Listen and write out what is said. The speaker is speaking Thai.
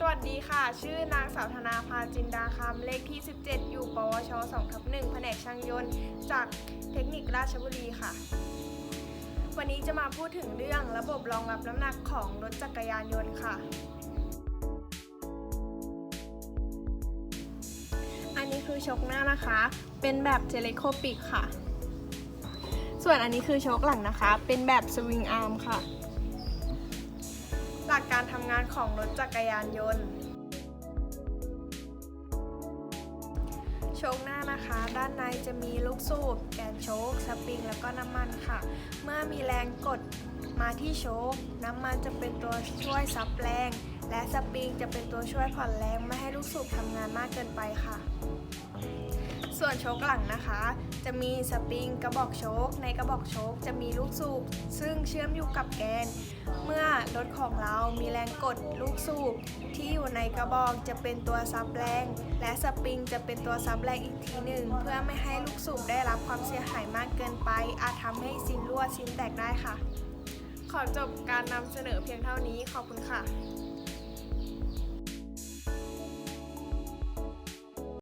สวัสดีค่ะ ชื่อนางสาวธนาภาจินดาคำเลขที่ 17 อยู่ ปวช2ทับ1แผนกช่างยนต์ จากเทคนิคราชบุรีค่ะ วันนี้จะมาพูดถึงเรื่องระบบรองรับน้ำหนักของรถจักรยานยนต์ค่ะ อันนี้คือชกหน้านะคะ เป็นแบบเทเลโคปิกค่ะ ส่วนอันนี้คือชกหลังนะคะ เป็นแบบสวิงอาร์มค่ะ ลักการทำงานของรถจักรยานยนต์ โชคหน้านะคะ ด้านในจะมีลูกสูบ แกนโชคสปริง แล้วก็น้ำมันค่ะ เมื่อมีแรงกดมาที่โชคน้ำมันจะเป็นตัวช่วยซับแรง และสปริงจะเป็นตัวช่วยผ่อนแรงไม่ให้ลูกสูบทำงานมากเกินไปค่ะ ส่วนโชคหลังนะคะ จะมีสปริงกระบอกโชค ในกระบอกโชคจะมีลูกสูบซึ่งเชื่อมอยู่กับแกน เมื่อรถของเรามีแรงกดลูกสูบที่อยู่ในกระบอกจะเป็นตัวซับแรง และสปริงจะเป็นตัวซับแรงอีกทีหนึ่ง เพื่อไม่ให้ลูกสูบได้รับความเสียหายมากเกินไป อาจทำให้ซินรั่วซินแตกได้ค่ะ ขอจบการนำเสนอเพียงเท่านี้ขอบคุณค่ะ